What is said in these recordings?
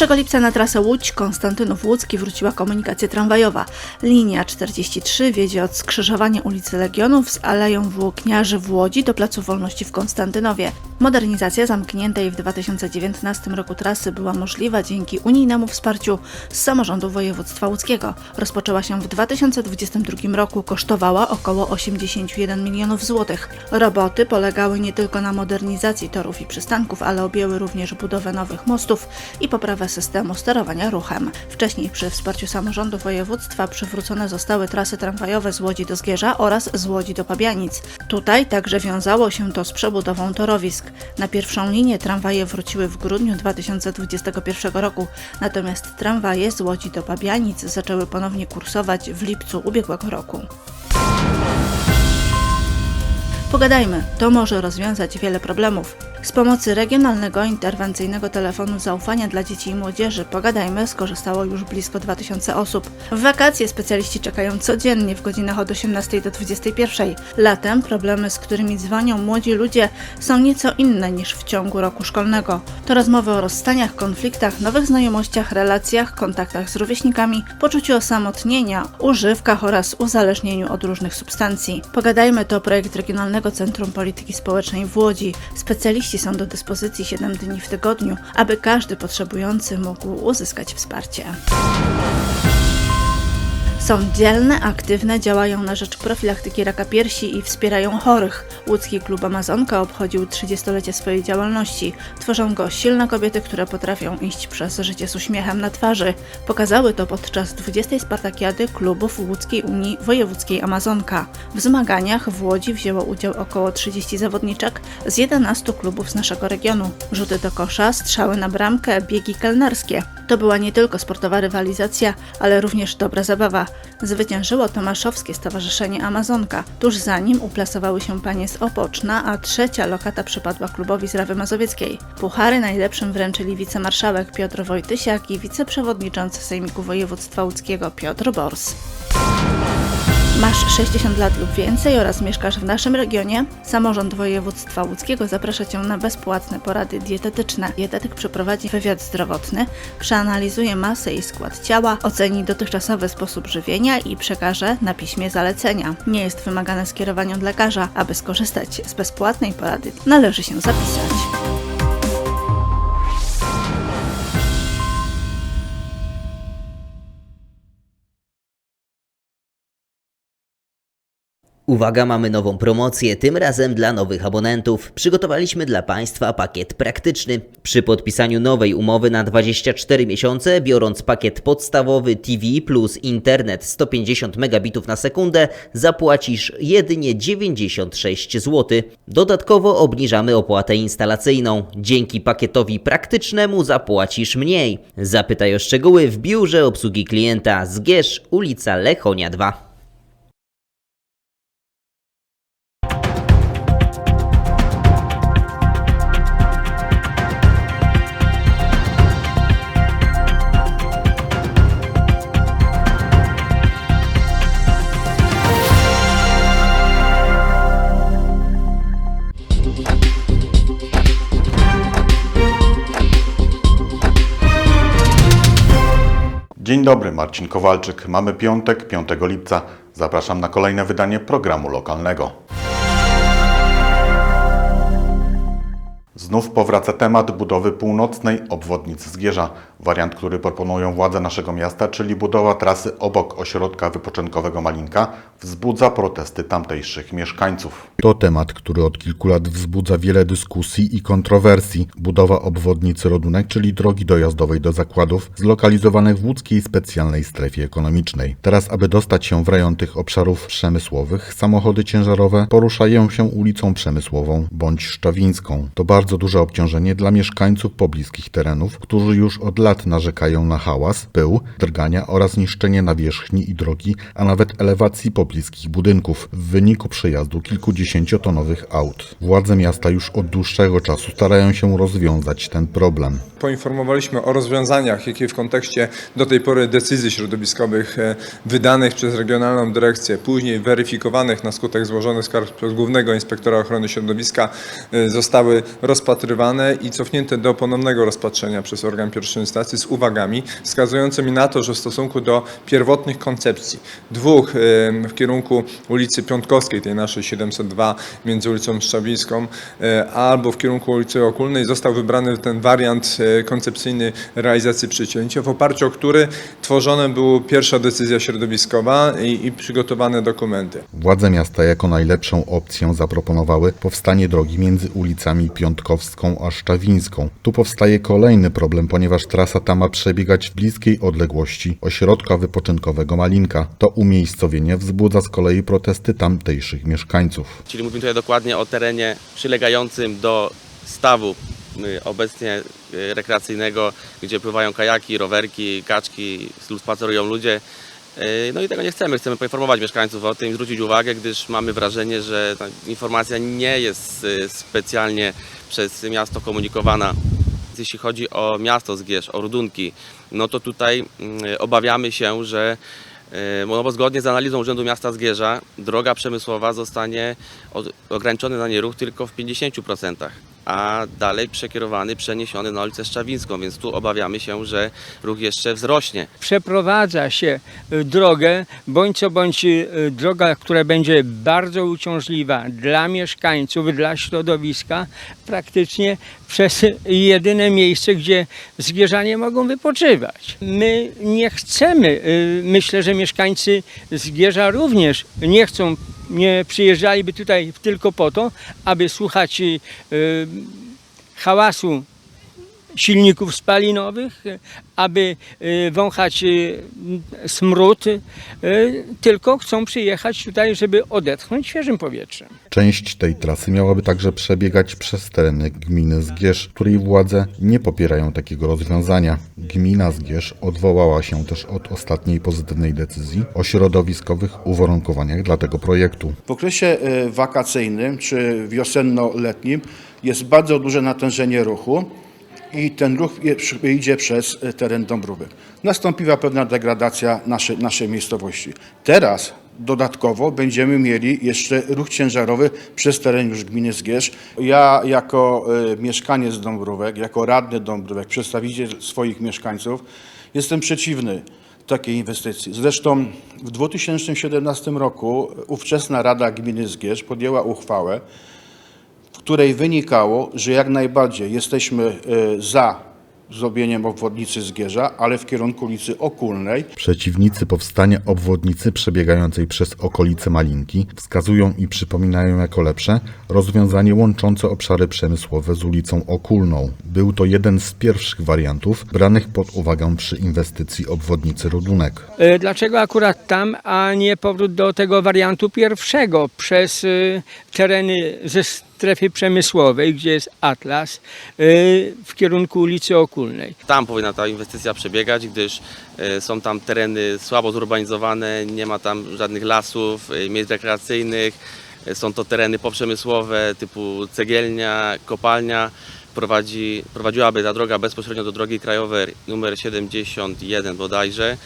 1 lipca na trasę Łódź-Konstantynów-Łódzki wróciła komunikacja tramwajowa. Linia 43 wiedzie od skrzyżowania ulicy Legionów z Aleją Włókniarzy w Łodzi do Placu Wolności w Konstantynowie. Modernizacja zamkniętej w 2019 roku trasy była możliwa dzięki unijnemu wsparciu z samorządu województwa łódzkiego. Rozpoczęła się w 2022 roku, kosztowała około 81 milionów złotych. Roboty polegały nie tylko na modernizacji torów i przystanków, ale objęły również budowę nowych mostów i poprawę systemu sterowania ruchem. Wcześniej przy wsparciu samorządu województwa przywrócone zostały trasy tramwajowe z Łodzi do Zgierza oraz z Łodzi do Pabianic. Tutaj także wiązało się to z przebudową torowisk. Na pierwszą linię tramwaje wróciły w grudniu 2021 roku, natomiast tramwaje z Łodzi do Pabianic zaczęły ponownie kursować w lipcu ubiegłego roku. Pogadajmy, to może rozwiązać wiele problemów. Z pomocy Regionalnego Interwencyjnego Telefonu Zaufania dla Dzieci i Młodzieży Pogadajmy skorzystało już blisko 2000 osób. W wakacje specjaliści czekają codziennie w godzinach od 18 do 21. Latem problemy, z którymi dzwonią młodzi ludzie, są nieco inne niż w ciągu roku szkolnego. To rozmowy o rozstaniach, konfliktach, nowych znajomościach, relacjach, kontaktach z rówieśnikami, poczuciu osamotnienia, używkach oraz uzależnieniu od różnych substancji. Pogadajmy to projekt Regionalnego Centrum Polityki Społecznej w Łodzi. Specjaliści są do dyspozycji 7 dni w tygodniu, aby każdy potrzebujący mógł uzyskać wsparcie. Są dzielne, aktywne, działają na rzecz profilaktyki raka piersi i wspierają chorych. Łódzki Klub Amazonka obchodził 30-lecie swojej działalności. Tworzą go silne kobiety, które potrafią iść przez życie z uśmiechem na twarzy. Pokazały to podczas 20. Spartakiady klubów Łódzkiej Unii Wojewódzkiej Amazonka. W zmaganiach w Łodzi wzięło udział około 30 zawodniczek z 11 klubów z naszego regionu. Rzuty do kosza, strzały na bramkę, biegi kelnerskie. To była nie tylko sportowa rywalizacja, ale również dobra zabawa. Zwyciężyło Tomaszowskie Stowarzyszenie Amazonka. Tuż za nim uplasowały się panie z Opoczna, a trzecia lokata przypadła klubowi z Rawy Mazowieckiej. Puchary najlepszym wręczyli wicemarszałek Piotr Wojtysiak i wiceprzewodniczący Sejmiku Województwa Łódzkiego Piotr Bors. Masz 60 lat lub więcej oraz mieszkasz w naszym regionie? Samorząd Województwa Łódzkiego zaprasza Cię na bezpłatne porady dietetyczne. Dietetyk przeprowadzi wywiad zdrowotny, przeanalizuje masę i skład ciała, oceni dotychczasowy sposób żywienia i przekaże na piśmie zalecenia. Nie jest wymagane skierowanie od lekarza. Aby skorzystać z bezpłatnej porady, należy się zapisać. Uwaga, mamy nową promocję, tym razem dla nowych abonentów. Przygotowaliśmy dla Państwa pakiet praktyczny. Przy podpisaniu nowej umowy na 24 miesiące, biorąc pakiet podstawowy TV plus internet 150 megabitów na sekundę, zapłacisz jedynie 96 zł. Dodatkowo obniżamy opłatę instalacyjną. Dzięki pakietowi praktycznemu zapłacisz mniej. Zapytaj o szczegóły w biurze obsługi klienta Zgierz, ulica Lechonia 2. Dzień dobry, Marcin Kowalczyk. Mamy piątek, 5 lipca. Zapraszam na kolejne wydanie programu lokalnego. Znów powraca temat budowy północnej obwodnicy Zgierza. Wariant, który proponują władze naszego miasta, czyli budowa trasy obok ośrodka wypoczynkowego Malinka, wzbudza protesty tamtejszych mieszkańców. To temat, który od kilku lat wzbudza wiele dyskusji i kontrowersji. Budowa obwodnicy Rodunek, czyli drogi dojazdowej do zakładów zlokalizowanych w łódzkiej specjalnej strefie ekonomicznej. Teraz, aby dostać się w rejon tych obszarów przemysłowych, samochody ciężarowe poruszają się ulicą Przemysłową bądź Szczawińską. To bardzo duże obciążenie dla mieszkańców pobliskich terenów, którzy już od lat narzekają na hałas, pył, drgania oraz niszczenie nawierzchni i drogi, a nawet elewacji pobliskich budynków w wyniku przejazdu kilkudziesięciotonowych aut. Władze miasta już od dłuższego czasu starają się rozwiązać ten problem. Poinformowaliśmy o rozwiązaniach, jakie w kontekście do tej pory decyzji środowiskowych e, wydanych przez Regionalną Dyrekcję, później weryfikowanych na skutek złożonych skarg przez Głównego Inspektora Ochrony Środowiska e, zostały rozwiązane rozpatrywane i cofnięte do ponownego rozpatrzenia przez organ pierwszej instancji z uwagami wskazującymi na to, że w stosunku do pierwotnych koncepcji, dwóch w kierunku ulicy Piątkowskiej, tej naszej 702 między ulicą Szczawińską, e, albo w kierunku ulicy Okulnej został wybrany ten wariant e, koncepcyjny realizacji przecięcia, w oparciu o który tworzona była pierwsza decyzja środowiskowa i, i przygotowane dokumenty. Władze miasta jako najlepszą opcję zaproponowały powstanie drogi między ulicami Piątkowską a Szczawińską. Tu powstaje kolejny problem, ponieważ trasa ta ma przebiegać w bliskiej odległości ośrodka wypoczynkowego Malinka. To umiejscowienie wzbudza z kolei protesty tamtejszych mieszkańców. Czyli mówimy tutaj dokładnie o terenie przylegającym do stawu y, obecnie y, rekreacyjnego, gdzie pływają kajaki, rowerki, kaczki, spacerują ludzie. Y, No i tego nie chcemy. Chcemy poinformować mieszkańców o tym, zwrócić uwagę, gdyż mamy wrażenie, że ta informacja nie jest y, specjalnie przez miasto komunikowana. Jeśli chodzi o miasto Zgierz, o Rudunki, no to tutaj mm, obawiamy się, że no bo zgodnie z analizą Urzędu Miasta Zgierza droga przemysłowa zostanie ograniczony na nie ruch tylko w 50%, a dalej przekierowany, przeniesiony na ulicę Szczawińską, więc tu obawiamy się, że ruch jeszcze wzrośnie. przeprowadza się y, drogę, bądź co bądź y, droga, która będzie bardzo uciążliwa dla mieszkańców, dla środowiska, praktycznie przez jedyne miejsce, gdzie zgierzanie mogą wypoczywać. My nie chcemy, y, myślę, że mieszkańcy Zgierza również nie chcą, nie przyjeżdżaliby tutaj tylko po to, aby słuchać y, y, hałasu silników spalinowych, aby y, wąchać y, smród, y, tylko chcą przyjechać tutaj, żeby odetchnąć świeżym powietrzem. Część tej trasy miałaby także przebiegać przez tereny gminy Zgierz, której władze nie popierają takiego rozwiązania. Gmina Zgierz odwołała się też od ostatniej pozytywnej decyzji o środowiskowych uwarunkowaniach dla tego projektu. W okresie wakacyjnym czy wiosenno-letnim jest bardzo duże natężenie ruchu i ten ruch idzie przez e, teren Dąbrówek. Nastąpiła pewna degradacja naszej, naszej miejscowości. Teraz dodatkowo będziemy mieli jeszcze ruch ciężarowy przez teren już gminy Zgierz. Ja jako e, mieszkaniec Dąbrówek, jako radny Dąbrówek, przedstawiciel swoich mieszkańców jestem przeciwny takiej inwestycji. Zresztą w 2017 roku ówczesna Rada Gminy Zgierz podjęła uchwałę, w której wynikało, że jak najbardziej jesteśmy e, za zrobieniem obwodnicy Zgierza, ale w kierunku ulicy Okulnej. Przeciwnicy powstania obwodnicy przebiegającej przez okolice Malinki wskazują i przypominają jako lepsze rozwiązanie łączące obszary przemysłowe z ulicą Okulną. Był to jeden z pierwszych wariantów branych pod uwagę przy inwestycji obwodnicy Rodunek. E, Dlaczego akurat tam, a nie powrót do tego wariantu pierwszego przez e, tereny ze strefy przemysłowej, gdzie jest Atlas, e, w kierunku ulicy Okulnej? Tam powinna ta inwestycja przebiegać, gdyż e, są tam tereny słabo zurbanizowane, nie ma tam żadnych lasów, e, miejsc rekreacyjnych. Są to tereny poprzemysłowe typu cegielnia, kopalnia. Prowadzi, prowadziłaby ta droga bezpośrednio do drogi krajowej numer 71 bodajże,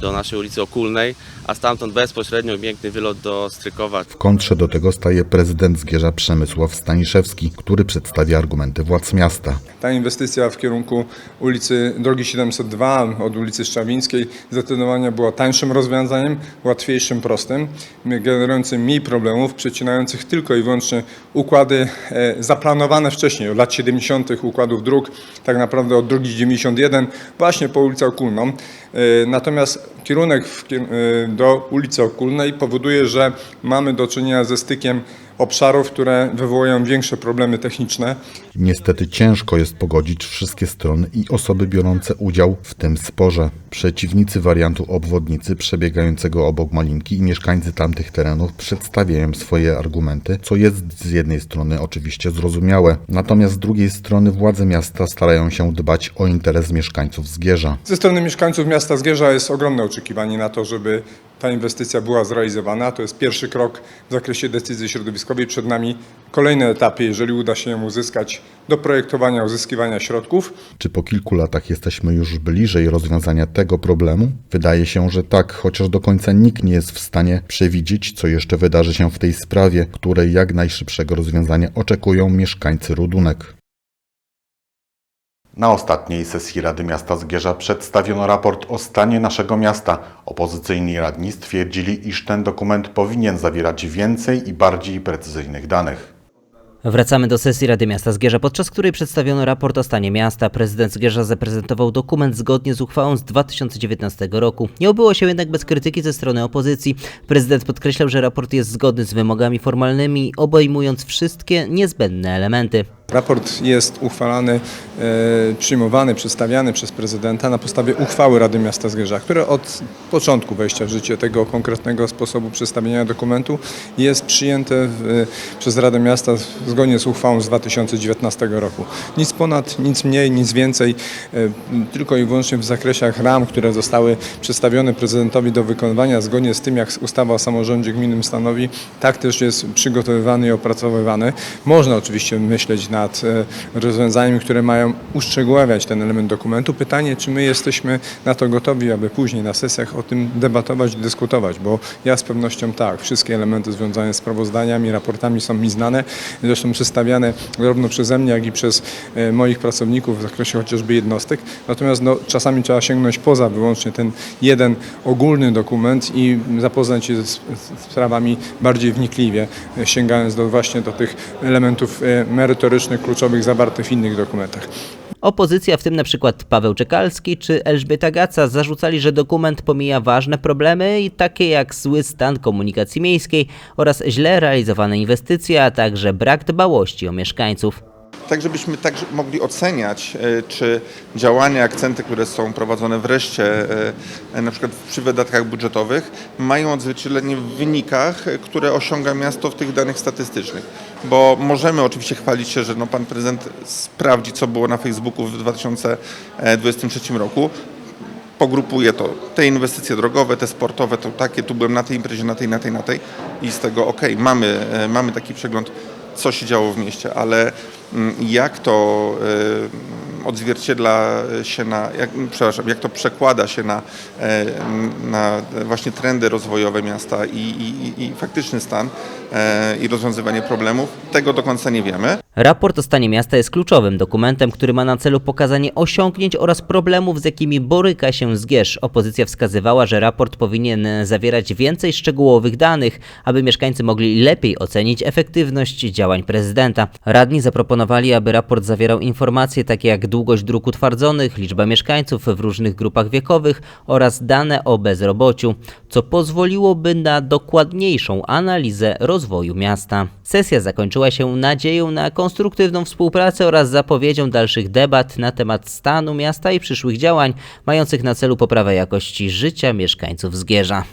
do naszej ulicy Okulnej, a stamtąd bezpośrednio piękny wylot do Strykowa. W kontrze do tego staje prezydent Zgierza Przemysław Staniszewski, który przedstawia argumenty władz miasta. Ta inwestycja w kierunku ulicy Drogi 702 od ulicy Szczawińskiej zdecydowanie była tańszym rozwiązaniem, łatwiejszym, prostym, generującym mniej problemów, przecinających tylko i wyłącznie układy e, zaplanowane wcześniej, od lat 70. układów dróg, tak naprawdę od drogi 91 właśnie po ulicę Okulną. E, Natomiast kierunek e, do ulicy Okulnej powoduje, że mamy do czynienia ze stykiem obszarów, które wywołują większe problemy techniczne. Niestety ciężko jest pogodzić wszystkie strony i osoby biorące udział w tym sporze. Przeciwnicy wariantu obwodnicy przebiegającego obok Malinki i mieszkańcy tamtych terenów przedstawiają swoje argumenty, co jest z jednej strony oczywiście zrozumiałe, natomiast z drugiej strony władze miasta starają się dbać o interes mieszkańców Zgierza. Ze strony mieszkańców miasta Zgierza jest ogromne oczekiwanie na to, żeby ta inwestycja była zrealizowana. To jest pierwszy krok w zakresie decyzji środowiskowej. Przed nami kolejne etapy, jeżeli uda się ją uzyskać, do projektowania, uzyskiwania środków. Czy po kilku latach jesteśmy już bliżej rozwiązania tego problemu? Wydaje się, że tak, chociaż do końca nikt nie jest w stanie przewidzieć, co jeszcze wydarzy się w tej sprawie, której jak najszybszego rozwiązania oczekują mieszkańcy Rudunek. Na ostatniej sesji Rady Miasta Zgierza przedstawiono raport o stanie naszego miasta. Opozycyjni radni stwierdzili, iż ten dokument powinien zawierać więcej i bardziej precyzyjnych danych. Wracamy do sesji Rady Miasta Zgierza, podczas której przedstawiono raport o stanie miasta. Prezydent Zgierza zaprezentował dokument zgodnie z uchwałą z 2019 roku. Nie obyło się jednak bez krytyki ze strony opozycji. Prezydent podkreślał, że raport jest zgodny z wymogami formalnymi, obejmując wszystkie niezbędne elementy. Raport jest uchwalany, e, przyjmowany, przedstawiany przez prezydenta na podstawie uchwały Rady Miasta Zgierza, która od początku wejścia w życie tego konkretnego sposobu przedstawienia dokumentu jest przyjęte w, przez Radę Miasta zgodnie z uchwałą z 2019 roku. Nic ponad, nic mniej, nic więcej, e, tylko i wyłącznie w zakresie ram, które zostały przedstawione prezydentowi do wykonywania zgodnie z tym, jak ustawa o samorządzie gminnym stanowi, tak też jest przygotowywany i opracowywany. Można oczywiście myśleć nad e, rozwiązaniami, które mają uszczegóławiać ten element dokumentu. Pytanie, czy my jesteśmy na to gotowi, aby później na sesjach o tym debatować i dyskutować, bo ja z pewnością tak, wszystkie elementy związane z sprawozdaniami, raportami są mi znane, zresztą przedstawiane zarówno przeze mnie, jak i przez e, moich pracowników w zakresie chociażby jednostek. Natomiast no, czasami trzeba sięgnąć poza wyłącznie ten jeden ogólny dokument i zapoznać się z, sprawami bardziej wnikliwie, e, sięgając do właśnie do tych elementów e, kluczowych zawartych w innych dokumentach. Opozycja, w tym przykład Paweł Czekalski czy Elżbieta Gaca, zarzucali, że dokument pomija ważne problemy takie jak zły stan komunikacji miejskiej oraz źle realizowane inwestycje, a także brak dbałości o mieszkańców. Tak żebyśmy także mogli oceniać, e, czy działania, akcenty, które są prowadzone wreszcie e, na przykład przy wydatkach budżetowych mają odzwierciedlenie w wynikach, e, które osiąga miasto w tych danych statystycznych. Bo możemy oczywiście chwalić się, że no pan prezydent sprawdzi, co było na Facebooku w 2023 roku, pogrupuje to, te inwestycje drogowe, te sportowe, to takie, tu byłem na tej imprezie, na tej, na tej, na tej. I z tego okej, mamy, e, mamy taki przegląd, co się działo w mieście, ale mm, jak to e, odzwierciedla się na, jak, przepraszam, jak to przekłada się na, e, na właśnie trendy rozwojowe miasta i, i, i faktyczny stan e, i rozwiązywanie problemów, tego do końca nie wiemy. Raport o stanie miasta jest kluczowym dokumentem, który ma na celu pokazanie osiągnięć oraz problemów, z jakimi boryka się Zgierz. Opozycja wskazywała, że raport powinien zawierać więcej szczegółowych danych, aby mieszkańcy mogli lepiej ocenić efektywność działań prezydenta. Radni zaproponowali, aby raport zawierał informacje takie jak długość dróg utwardzonych, liczba mieszkańców w różnych grupach wiekowych oraz dane o bezrobociu, co pozwoliłoby na dokładniejszą analizę rozwoju miasta. Sesja zakończyła się nadzieją na konstruktywną współpracę oraz zapowiedzią dalszych debat na temat stanu miasta i przyszłych działań mających na celu poprawę jakości życia mieszkańców Zgierza.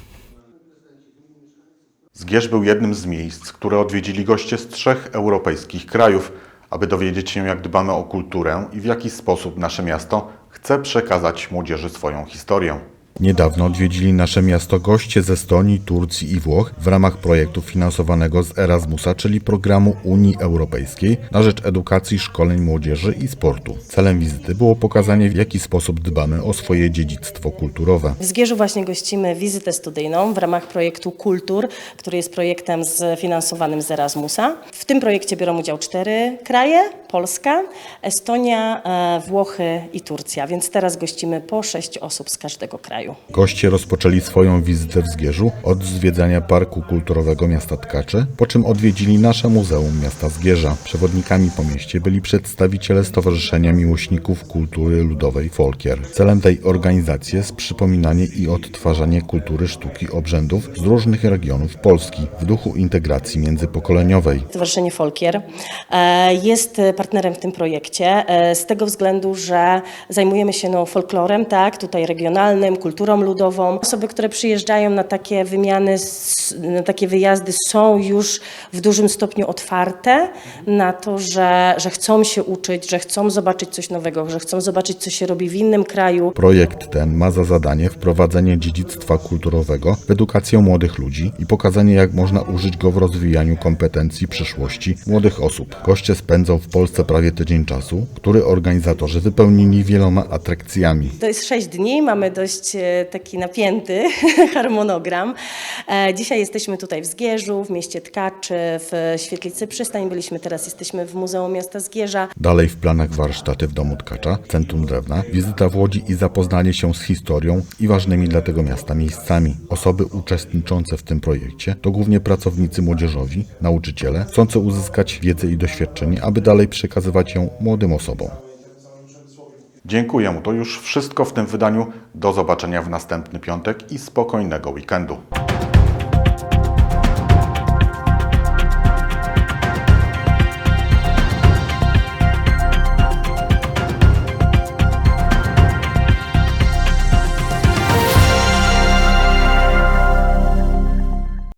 Zgierz był jednym z miejsc, które odwiedzili goście z trzech europejskich krajów, aby dowiedzieć się, jak dbamy o kulturę i w jaki sposób nasze miasto chce przekazać młodzieży swoją historię. Niedawno odwiedzili nasze miasto goście ze Estonii, Turcji i Włoch w ramach projektu finansowanego z Erasmusa, czyli programu Unii Europejskiej na rzecz edukacji, szkoleń młodzieży i sportu. Celem wizyty było pokazanie, w jaki sposób dbamy o swoje dziedzictwo kulturowe. W Zgierzu właśnie gościmy wizytę studyjną w ramach projektu Kultur, który jest projektem sfinansowanym z Erasmusa. W tym projekcie biorą udział cztery kraje, Polska, Estonia, e, Włochy i Turcja, więc teraz gościmy po sześć osób z każdego kraju. Goście rozpoczęli swoją wizytę w Zgierzu od zwiedzania Parku Kulturowego Miasta Tkaczy, po czym odwiedzili nasze Muzeum Miasta Zgierza. Przewodnikami po mieście byli przedstawiciele Stowarzyszenia Miłośników Kultury Ludowej Folkier. Celem tej organizacji jest przypominanie i odtwarzanie kultury sztuki obrzędów z różnych regionów Polski w duchu integracji międzypokoleniowej. Stowarzyszenie Folkier e, jest partnerem w tym projekcie e, z tego względu, że zajmujemy się no, folklorem, tak, tutaj regionalnym, kulturą ludową. Osoby, które przyjeżdżają na takie wymiany, na takie wyjazdy są już w dużym stopniu otwarte na to, że, że chcą się uczyć, że chcą zobaczyć coś nowego, że chcą zobaczyć, co się robi w innym kraju. Projekt ten ma za zadanie wprowadzenie dziedzictwa kulturowego w edukację młodych ludzi i pokazanie, jak można użyć go w rozwijaniu kompetencji przyszłych młodych osób. Goście spędzą w Polsce prawie tydzień czasu, który organizatorzy wypełnili wieloma atrakcjami. To jest sześć dni, mamy dość e, taki napięty harmonogram. E, Dzisiaj jesteśmy tutaj w Zgierzu, w mieście Tkaczy, w Świetlicy Przystań. Byliśmy teraz, jesteśmy w Muzeum Miasta Zgierza. Dalej w planach warsztaty w Domu Tkacza, Centrum Drewna, wizyta w Łodzi i zapoznanie się z historią i ważnymi dla tego miasta miejscami. Osoby uczestniczące w tym projekcie to głównie pracownicy młodzieżowi, nauczyciele, chcący uzyskać wiedzę i doświadczenie, aby dalej przekazywać ją młodym osobom. Dziękuję. To już wszystko w tym wydaniu. Do zobaczenia w następny piątek i spokojnego weekendu.